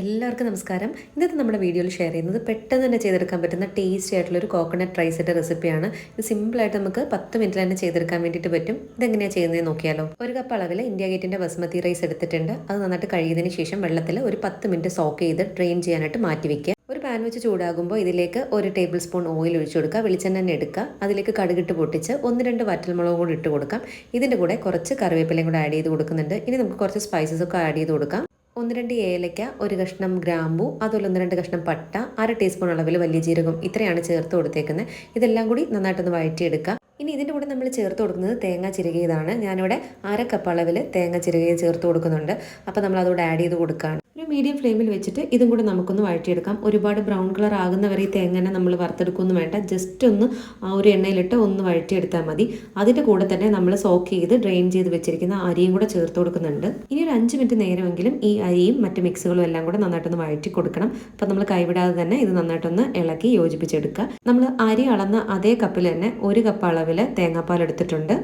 എല്ലാവർക്കും നമസ്കാരം. ഇന്നത്തെ നമ്മുടെ വീഡിയോയിൽ ഷെയർ ചെയ്യുന്നത് പെട്ടെന്ന് തന്നെ ചെയ്തെടുക്കാൻ പറ്റുന്ന ടേസ്റ്റി ആയിട്ടുള്ള ഒരു കോക്കനട്ട് റൈസിന്റെ റെസിപ്പിയാണ് ഇത് സിമ്പിളായിട്ട് നമുക്ക് പത്ത് മിനിറ്റിൽ തന്നെ ചെയ്തെടുക്കാൻ വേണ്ടിയിട്ട് പറ്റും. ഇതെങ്ങനെയാണ് ചെയ്യുന്നത് നോക്കിയാലോ? ഒരു കപ്പ് അളവിൽ ഇന്ത്യ ഗേറ്റിന്റെ ബസ്മതി റൈസ് എടുത്തിട്ടുണ്ട്. അത് നന്നായിട്ട് കഴിയുന്നതിന് ശേഷം വെള്ളത്തിൽ ഒരു പത്ത് മിനിറ്റ് സോക്ക് ചെയ്ത് ഡ്രെയിൻ ചെയ്യാനായിട്ട് മാറ്റി വയ്ക്കുക ഒരു പാൻ വെച്ച് ചൂടാകുമ്പോൾ ഇതിലേക്ക് ഒരു ടേബിൾ സ്പൂൺ ഓയിൽ ഒഴിച്ചു കൊടുക്കുക. വെളിച്ചെണ്ണ തന്നെ എടുക്കുക. അതിലേക്ക് കടുകിട്ട് പൊട്ടിച്ച് ഒന്ന് രണ്ട് വറ്റൽമുളകും കൂടി ഇട്ട് കൊടുക്കാം. ഇതിന്റെ കൂടെ കുറച്ച് കറിവേപ്പിലയും കൂടെ ആഡ് ചെയ്ത് കൊടുക്കുന്നുണ്ട്. ഇനി നമുക്ക് കുറച്ച് സ്പൈസസ് ഒക്കെ ആഡ് ചെയ്ത് കൊടുക്കാം. ഒന്ന് രണ്ട് ഏലയ്ക്ക ഒരു കഷ്ണം ഗ്രാമ്പു അതുപോലെ ഒന്ന് രണ്ട് കഷ്ണം പട്ട അര ടീസ്പൂൺ അളവിൽ വലിയ ജീരകം ഇത്രയാണ് ചേർത്ത് കൊടുത്തേക്കുന്നത്. ഇതെല്ലാം കൂടി നന്നായിട്ടൊന്ന് വഴറ്റിയെടുക്കുക ഇനി ഇതിന്റെ കൂടെ നമ്മൾ ചേർത്ത് കൊടുക്കുന്നത് തേങ്ങ ചിരകിയതാണ്. ഞാനിവിടെ അര കപ്പ് അളവിൽ തേങ്ങ ചിരകിയത് ചേർത്ത് കൊടുക്കുന്നുണ്ട്. അപ്പോൾ നമ്മൾ അതോടെ ആഡ് ചെയ്ത് കൊടുക്കുകയാണ് മീഡിയം ഫ്ലെയിമിൽ വെച്ചിട്ട് ഇതും കൂടെ നമുക്കൊന്ന് വഴറ്റിയെടുക്കാം. ഒരുപാട് ബ്രൗൺ കളർ ആകുന്ന വരെ ഈ തേങ്ങനെ നമ്മൾ വറുത്തെടുക്കുമെന്ന് വേണ്ട. ജസ്റ്റ് ഒന്ന് ആ ഒരു എണ്ണയിലിട്ട് ഒന്ന് വഴറ്റിയെടുത്താൽ മതി. അതിന്റെ കൂടെ തന്നെ നമ്മൾ സോക്ക് ചെയ്ത് ഡ്രെയിൻ ചെയ്ത് വെച്ചിരിക്കുന്ന അരിയും കൂടെ ചേർത്ത് കൊടുക്കുന്നുണ്ട്. ഇനി ഒരു അഞ്ച് മിനിറ്റ് നേരമെങ്കിലും ഈ അരിയും മറ്റ് മിക്സുകളും എല്ലാം കൂടെ നന്നായിട്ടൊന്ന് വഴറ്റി കൊടുക്കണം. അപ്പം നമ്മൾ കൈവിടാതെ തന്നെ ഇത് നന്നായിട്ടൊന്ന് ഇളക്കി യോജിപ്പിച്ചെടുക്കുക. നമ്മൾ അരി അളന്ന അതേ കപ്പിൽ തന്നെ ഒരു കപ്പ് അളവിൽ തേങ്ങാപ്പാൽ എടുത്തിട്ടുണ്ട്.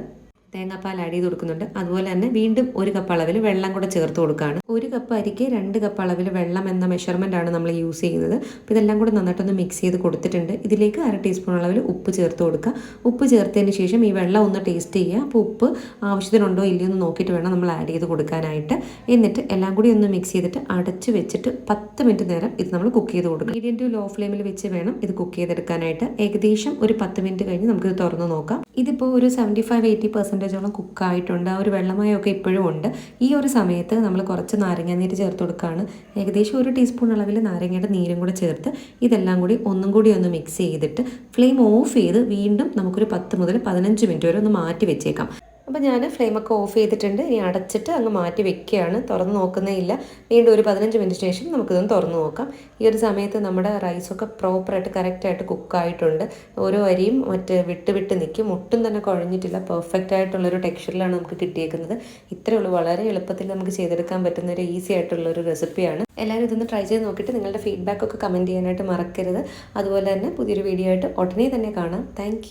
തേങ്ങാപ്പാൽ ആഡ് ചെയ്ത് കൊടുക്കുന്നുണ്ട് അതുപോലെ തന്നെ വീണ്ടും ഒരു കപ്പ് അളവിൽ വെള്ളം കൂടെ ചേർത്ത് കൊടുക്കുകയാണ്. ഒരു കപ്പ് അരിക്ക് രണ്ട് കപ്പ് അളവിൽ വെള്ളം എന്ന മെഷർമെന്റ് ആണ് നമ്മൾ യൂസ് ചെയ്യുന്നത്. അപ്പോൾ ഇതെല്ലാം കൂടെ നന്നായിട്ടൊന്ന് മിക്സ് ചെയ്ത് കൊടുത്തിട്ടുണ്ട്. ഇതിലേക്ക് അര ടീസ്പൂൺ അളവിൽ ഉപ്പ് ചേർത്ത് കൊടുക്കുക. ഉപ്പ് ചേർത്തതിന് ശേഷം ഈ വെള്ളം ഒന്ന് ടേസ്റ്റ് ചെയ്യുക. അപ്പോൾ ഉപ്പ് ആവശ്യത്തിനുണ്ടോ ഇല്ലയോ എന്ന് നോക്കിയിട്ട് വേണം നമ്മൾ ആഡ് ചെയ്ത് കൊടുക്കാനായിട്ട്. എന്നിട്ട് എല്ലാം കൂടി ഒന്ന് മിക്സ് ചെയ്തിട്ട് അടച്ച് വെച്ചിട്ട് പത്ത് മിനിറ്റ് നേരം ഇത് നമ്മൾ കുക്ക് ചെയ്ത് കൊടുക്കും മീഡിയം ടു ലോ ഫ്ലെയിമിൽ വെച്ച് വേണം ഇത് കുക്ക് ചെയ്തെടുക്കാനായിട്ട്. ഏകദേശം ഒരു പത്ത് മിനിറ്റ് കഴിഞ്ഞ് നമുക്കിത് തുറന്ന് നോക്കാം. ഇതിപ്പോൾ ഒരു സെവന്റി ഫൈവ് എയ്റ്റി പെർസെന്റേജോളം കുക്കായിട്ടുണ്ട്. ആ ഒരു വെള്ളമയമൊക്കെ ഇപ്പോഴും ഉണ്ട്. ഈ ഒരു സമയത്ത് നമ്മൾ കുറച്ച് നാരങ്ങാനീര് ചേർത്ത് കൊടുക്കുകയാണ്. ഏകദേശം ഒരു ടീസ്പൂൺ അളവിൽ നാരങ്ങയുടെ നീരും കൂടെ ചേർത്ത് ഇതെല്ലാം കൂടി ഒന്നും കൂടി ഒന്ന് മിക്സ് ചെയ്തിട്ട് ഫ്ലെയിം ഓഫ് ചെയ്ത് വീണ്ടും നമുക്കൊരു പത്ത് മുതൽ പതിനഞ്ച് മിനിറ്റ് വരെ ഒന്ന് മാറ്റി വെച്ചേക്കാം. അപ്പോൾ ഞാൻ ഫ്ലെയിമൊക്കെ ഓഫ് ചെയ്തിട്ടുണ്ട്. ഇനി അടച്ചിട്ട് അങ്ങ് മാറ്റി വെക്കുകയാണ്. തുറന്ന് നോക്കുന്നേ ഇല്ല വീണ്ടും ഒരു പതിനഞ്ച് മിനിറ്റ് ശേഷം നമുക്കിതൊന്ന് തുറന്ന് നോക്കാം. ഈ ഒരു സമയത്ത് നമ്മുടെ റൈസൊക്കെ പ്രോപ്പറായിട്ട് കറക്റ്റായിട്ട് കുക്കായിട്ടുണ്ട് ഓരോ അരിയും മറ്റ് വിട്ട് വിട്ട് നിൽക്കും. ഒട്ടും തന്നെ കുഴഞ്ഞിട്ടില്ല. പെർഫെക്റ്റ് ആയിട്ടുള്ളൊരു ടെക്സ്ചറിലാണ് നമുക്ക് കിട്ടിയേക്കുന്നത്. ഇത്രയേ ഉള്ളൂ. വളരെ എളുപ്പത്തിൽ നമുക്ക് ചെയ്തെടുക്കാൻ പറ്റുന്ന ഒരു ഈസി ആയിട്ടുള്ള ഒരു റെസിപ്പിയാണ് എല്ലാവരും ഇതൊന്ന് ട്രൈ ചെയ്ത് നോക്കിയിട്ട് നിങ്ങളുടെ ഫീഡ്ബാക്ക് ഒക്കെ കമന്റ് ചെയ്യാനായിട്ട് മറക്കരുത്. അതുപോലെ തന്നെ പുതിയൊരു വീഡിയോ ആയിട്ട് ഉടനെ തന്നെ കാണാം. താങ്ക്